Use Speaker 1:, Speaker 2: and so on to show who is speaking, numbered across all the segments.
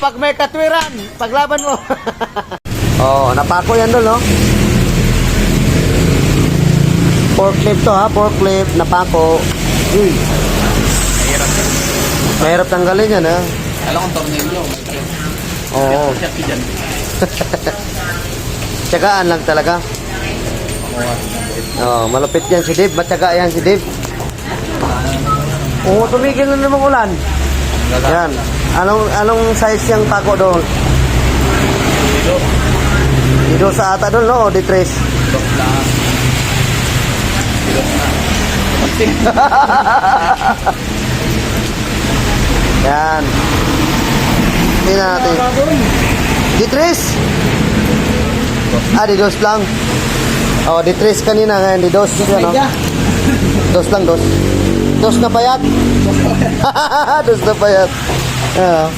Speaker 1: pag may katwiran, paglaban mo. oh, napako yan doon, no? Forklift to ha, forklift, napako. Uy,
Speaker 2: Mahirap.
Speaker 1: mahirap tanggalin yan ha.
Speaker 2: Alam kong trip.
Speaker 1: Oo, tsagaan lang talaga. Oh, malupit yan si Dave, matyaga yan si Dave. Oo, tumigil na namang ulan. Yan. Anong anong size yung pako doon?
Speaker 2: Dito.
Speaker 1: Dito sa ata doon, no? Di tres. Yan. Tingnan natin. Di tres? Ah, di dos lang. Oh, di tres kanina ngayon, di dos. Yan, no? Dos lang, dos. Dos na payat. dos na payat. Ah,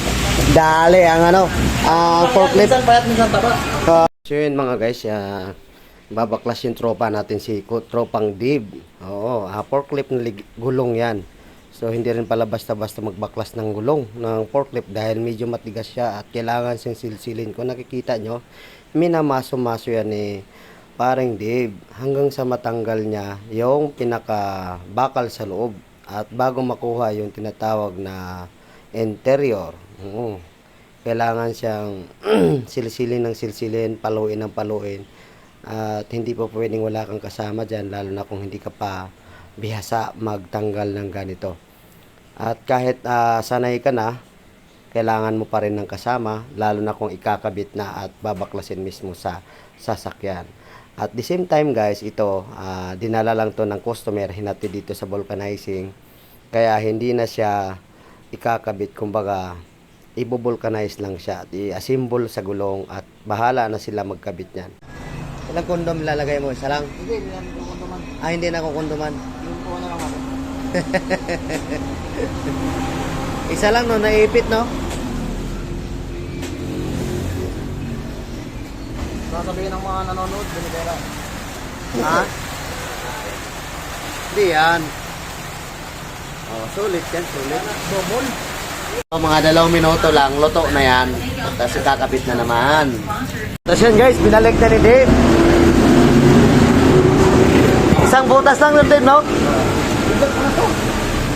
Speaker 1: dali ang ano, ang forklift.
Speaker 2: Minsan payat, minsan taba.
Speaker 1: Uh, so yun mga guys, ah, babaklas yung tropa natin si tropang Dib. Oo, uh, forklift na gulong yan. So hindi rin pala basta-basta magbaklas ng gulong ng forklift dahil medyo matigas siya at kailangan siyang silsilin. Kung nakikita nyo, minamaso-maso yan eh parang Dib hanggang sa matanggal niya yung pinaka bakal sa loob at bago makuha yung tinatawag na interior. Oo kailangan siyang silsilin ng silsilin, paluin ng paluin. At hindi po pwedeng wala kang kasama dyan, lalo na kung hindi ka pa bihasa magtanggal ng ganito. At kahit ah, sanay ka na, kailangan mo pa rin ng kasama, lalo na kung ikakabit na at babaklasin mismo sa sasakyan. At the same time guys, ito, ah, dinala lang to ng customer, hinati dito sa vulcanizing. Kaya hindi na siya ikakabit, kumbaga, i-vulcanize lang siya at i-assemble sa gulong at bahala na sila magkabit niyan. Ilang kondom lalagay mo? Isa lang?
Speaker 2: Hindi, hindi namin kukuntuman.
Speaker 1: Ah, hindi na kukondoman.
Speaker 2: Yung kuha na lang ako.
Speaker 1: Isa lang no, naipit no?
Speaker 2: Sasabihin ng mga nanonood, binibera.
Speaker 1: Ha? Hindi yan. Oh, sulit yan, sulit.
Speaker 2: Double.
Speaker 1: So, mga dalawang minuto lang, luto na yan. Tapos kakabit na naman. Tapos yan guys, binalik na ni Dave. Isang butas lang nun Dave, no?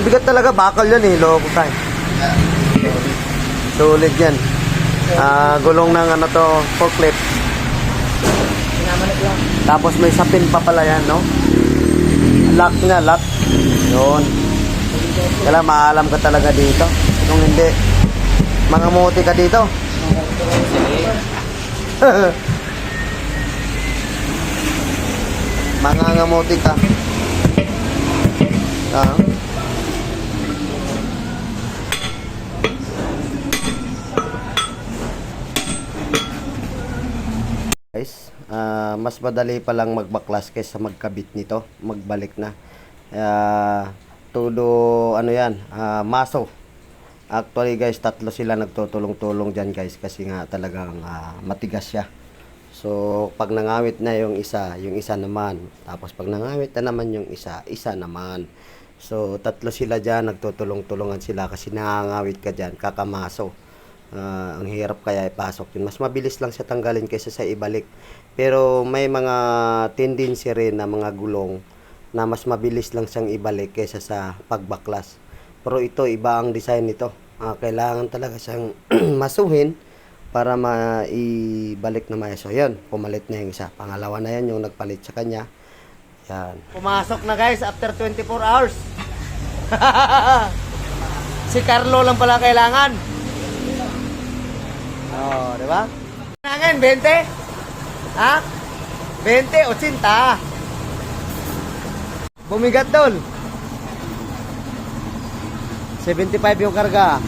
Speaker 1: Bigat talaga, bakal yan eh, loko tayo. Sulit yan. Ah, gulong ng ano to, forklift. Tapos may sapin pa pala yan, no? Lock nga, lock. Yun. Kaya maalam ka talaga dito. Kung hindi, mga muti ka dito. mga ngamuti ka. Ah. Guys, ah, mas madali pa lang magbaklas kaysa magkabit nito, magbalik na. Uh, todo ano yan, ah, maso. Actually guys, tatlo sila nagtutulong-tulong dyan guys kasi nga talagang ah, matigas siya. So, pag nangawit na yung isa, yung isa naman. Tapos pag nangawit na naman yung isa, isa naman. So, tatlo sila dyan, nagtutulong-tulungan sila kasi nangangawit ka dyan, kakamaso. Ah, ang hirap kaya ipasok yun. Mas mabilis lang siya tanggalin kaysa sa ibalik. Pero may mga tendency rin na mga gulong na mas mabilis lang siyang ibalik kaysa sa pagbaklas. Pero ito, iba ang design nito. Ah, kailangan talaga siyang masuhin para maibalik na maeso. Yan, pumalit na yung isa. Pangalawa na yan yung nagpalit sa kanya. Yan. Pumasok na guys after 24 hours. si Carlo lang pala kailangan. Oh, di ba? Kailangan 20? Ha? 20 o 80? Bumigat doon. 75 yung karga.